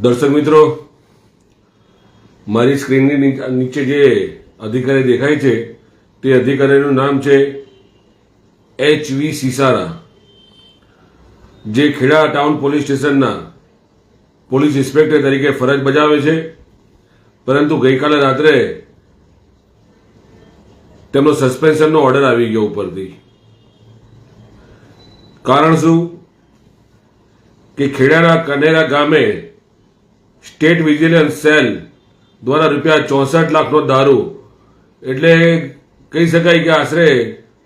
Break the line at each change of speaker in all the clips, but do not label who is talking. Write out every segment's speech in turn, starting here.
દર્શક મિત્રો, મારી સ્ક્રીનની નીચે જે અધિકારી દેખાય છે, તે અધિકારીનું નામ છે એચ વી સિસારા જે ખેડા ટાઉન પોલીસ સ્ટેશનના પોલીસ ઇન્સ્પેક્ટર તરીકે ફરજ બજાવે છે. પરંતુ ગઈકાલે રાત્રે તેમનો સસ્પેન્શનનો ઓર્ડર આવી ગયો ઉપરથી. કારણ શું? કે ખેડાના કનેરા ગામે સ્ટેટ વિજિલન્સ સેલ દ્વારા રૂપિયા ચોસઠ લાખનો દારૂ. એટલે કહી શકાય કે આશરે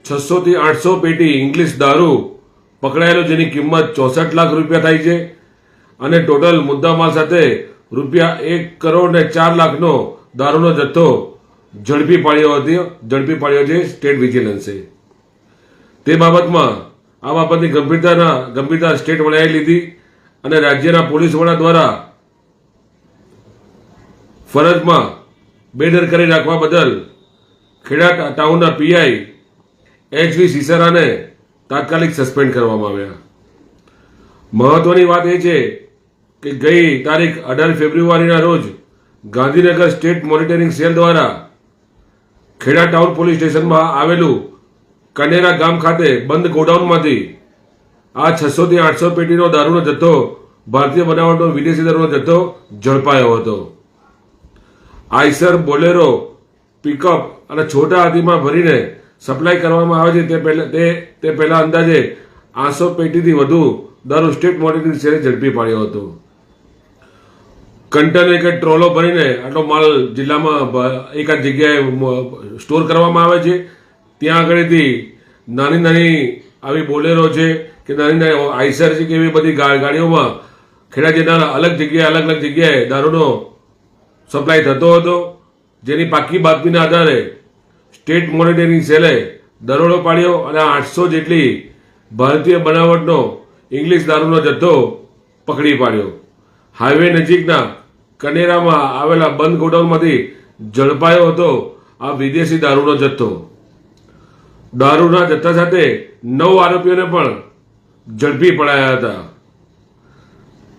છસોથી આઠસો પેટી ઇંગ્લિશ દારૂ પકડાયેલો જેની કિંમત ચોસઠ લાખ રૂપિયા થાય છે અને ટોટલ મુદ્દામાલ સાથે રૂપિયા એક કરોડ ને ચાર લાખનો દારૂનો જથ્થો ઝડપી પાડ્યો હતો, ઝડપી પાડ્યો છે સ્ટેટ વિજિલન્સે. તે બાબતમાં આ બાબતની ગંભીરતાના ગંભીરતા સ્ટેટ વડાએ લીધી અને રાજ્યના પોલીસ વડા દ્વારા ફરજમાં બેદરકારી રાખવા બદલ ખેડા ટાઉનના પીઆઈ એચ વી સિસરાને તાત્કાલિક સસ્પેન્ડ કરવામાં આવ્યા. મહત્વની વાત એ છે કે ગઈ તારીખ અઢાર ફેબ્રુઆરીના રોજ ગાંધીનગર સ્ટેટ મોનિટરિંગ સેલ દ્વારા ખેડા ટાઉન પોલીસ સ્ટેશનમાં આવેલું કનેરા ગામ ખાતે બંધ ગોડાઉનમાંથી આ છસોથી આઠસો પેટીનો દારૂનો જથ્થો ભારતીય બનાવટનો વિદેશી દારૂનો જથ્થો ઝડપાયો હતો. આઈસર બોલેરો, પિકઅપ અને છોટા હાથીમાં ભરીને સપ્લાય કરવામાં આવે છે. તે પહેલા તે તે પહેલાં અંદાજે આઠસો પેટીથી વધુ દારૂ સ્ટેટ મોનિટરિંગ સેલે ઝડપી પાડ્યો હતો. કંટને કે ટ્રોલો ભરીને આટલો માલ જિલ્લામાં એકાદ જગ્યાએ સ્ટોર કરવામાં આવે છે. ત્યાં આગળથી નાની નાની આવી બોલેરો છે કે નાની નાની આઈસર છે કે એવી બધી ગાડીઓમાં ખેડા જિલ્લાના અલગ જગ્યાએ અલગ અલગ જગ્યાએ દારૂનો સપ્લાય થતો હતો. જેની પાકી બાતમીના આધારે સ્ટેટ મોનિટરિંગ સેલે દરોડો પાડ્યો અને આઠસો જેટલી ભારતીય બનાવટનો ઇંગ્લિશ દારૂનો જથ્થો પકડી પાડ્યો. હાઈવે નજીકના કનેરામાં આવેલા બંધ ગોડાઉનમાંથી ઝડપાયો હતો આ વિદેશી દારૂનો જથ્થો. દારૂના જથ્થા સાથે નવ આરોપીઓને પણ ઝડપી પડાયા હતા.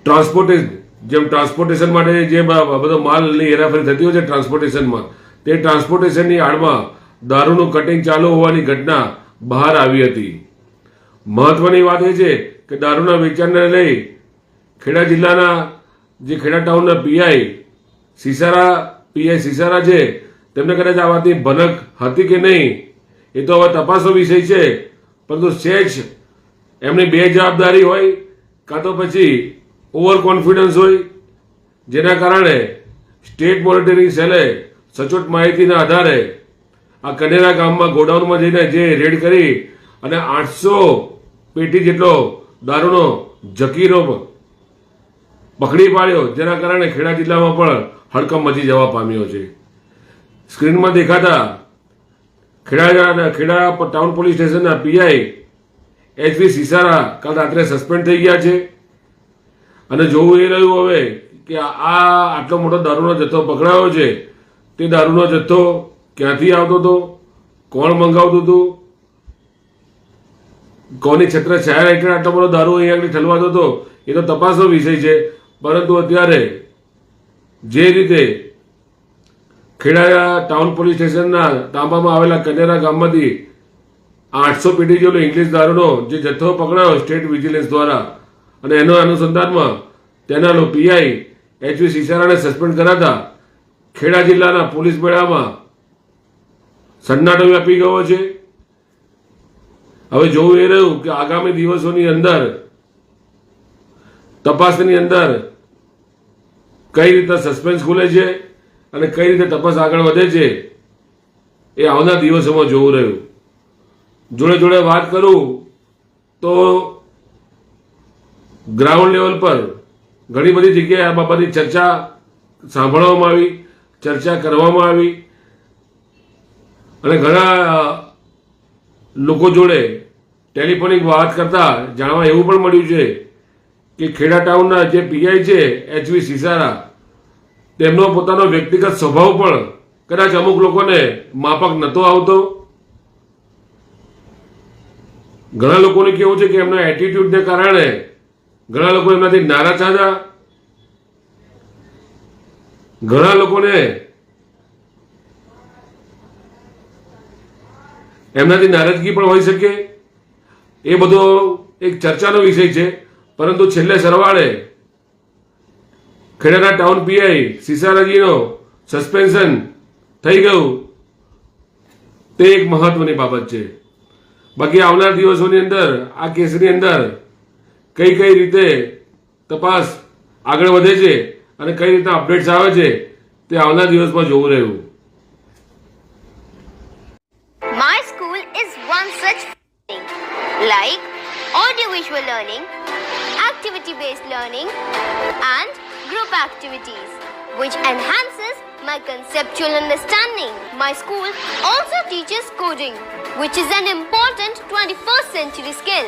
ટ્રાન્સપોર્ટેશન જેમ ટ્રાન્સપોર્ટેશન માટે જે બધો માલની હેરાફેરી થતી હોય છે ટ્રાન્સપોર્ટેશનમાં તે ટ્રાન્સપોર્ટેશનની આડમાં દારૂનું કટિંગ ચાલુ હોવાની ઘટના બહાર આવી હતી. મહત્વની વાત એ છે કે દારૂના વેચાણને લઈ ખેડા જિલ્લાના જે ખેડા ટાઉનના પીઆઈ સિસારા પીઆઈ સિસારા છે, તેમને કદાચ આ વાતની ભનક હતી કે નહીં, એ તો હવે તપાસનો વિષય છે, પરંતુ સેજ એમની બે જવાબદારી હોય, કાં તો પછી ઓવર કોન્ફિડન્સ હોય, જેના કારણે સ્ટેટ મોનિટરિંગ સેલે સચોટ માહિતીના આધારે આ કનેરા ગામમાં ગોડાઉનમાં જઈને જે રેડ કરી અને આઠસો પેટી જેટલો દારૂનો જકીરો પકડી પાડ્યો, જેના કારણે ખેડા જિલ્લામાં પણ હડકંપ મચી જવા પામ્યો છે. સ્ક્રીનમાં દેખાતા ખેડા ખેડા ટાઉન પોલીસ સ્ટેશનના પીઆઈ એચવી સિસારા કાલ રાત્રે સસ્પેન્ડ થઈ ગયા છે. અને જોવું એ રહ્યું હવે કે આ આટલો મોટો દારૂનો જથ્થો પકડાયો છે, તે દારૂનો જથ્થો ક્યાંથી આવતો હતો? કોણ મંગાવતું હતું? કોની છત્ર છાયા હેઠળ આટલો બધો દારૂ અહીંયા આગળ ઠલવાતો હતો? એ તો તપાસનો વિષય છે. પરંતુ અત્યારે જે રીતે ખેડા ટાઉન પોલીસ સ્ટેશનના તાંબામાં આવેલા કનેરા ગામમાંથી આઠસો પેટી જેટલો ઇંગ્લિશ દારૂનો જે જથ્થો પકડાયો સ્ટેટ વિજિલન્સ દ્વારા અને એના અનુસંધાનમાં તેનાનો પીઆઈ એચવી સિસારાને સસ્પેન્ડ કરાતા ખેડા જિલ્લાના પોલીસ મેળામાં સન્નાટો વ્યાપી ગયો છે. હવે જોવું એ રહ્યું કે આગામી દિવસોની અંદર, તપાસની અંદર કઈ રીતે સસ્પેન્સ ખુલે છે અને કઈ રીતે તપાસ આગળ વધે છે એ આવનાર દિવસોમાં જોવું રહ્યું. જોડે જોડે વાત કરું તો ગ્રાઉન્ડ લેવલ પર ઘણી બધી જગ્યાએ આ બાબતની ચર્ચા સાંભળવામાં આવી, ચર્ચા કરવામાં આવી. અને ઘણા લોકો જોડે ટેલિફોનિક વાત કરતા જાણવા એવું પણ મળ્યું છે કે ખેડા ટાઉનના જે પીઆઈ છે એચવી સિસારા, તેમનો પોતાનો વ્યક્તિગત સ્વભાવ પણ કદાચ અમુક લોકોને માફક નહોતો આવતો. ઘણા લોકોને કેવું છે કે એમના એટીટ્યુડને કારણે ઘણા લોકો એમનાથી નારાજ હતા. ઘણા લોકોને એમનાથી નારાજગી પણ હોઈ શકે. એ બધો એક ચર્ચાનો વિષય છે. પરંતુ છેલ્લે સરવાળે ખેડાના ટાઉન પીઆઈ સિસારાજીનો સસ્પેન્શન થઈ ગયું. તે એક મહત્વની બાબત છે. બાકી આવનાર દિવસોની અંદર, આ કેસની અંદર કઈ કઈ રીતે તપાસ આગળ વધે છે અને કઈ રીતના અપડેટ્સ આવે છે તે આવનાર દિવસમાં જોવું રહ્યું
My school is one such thing like audiovisual learning, activity based learning, and group activities, which enhances my conceptual understanding. My school also teaches coding, which is an important 21st century skill.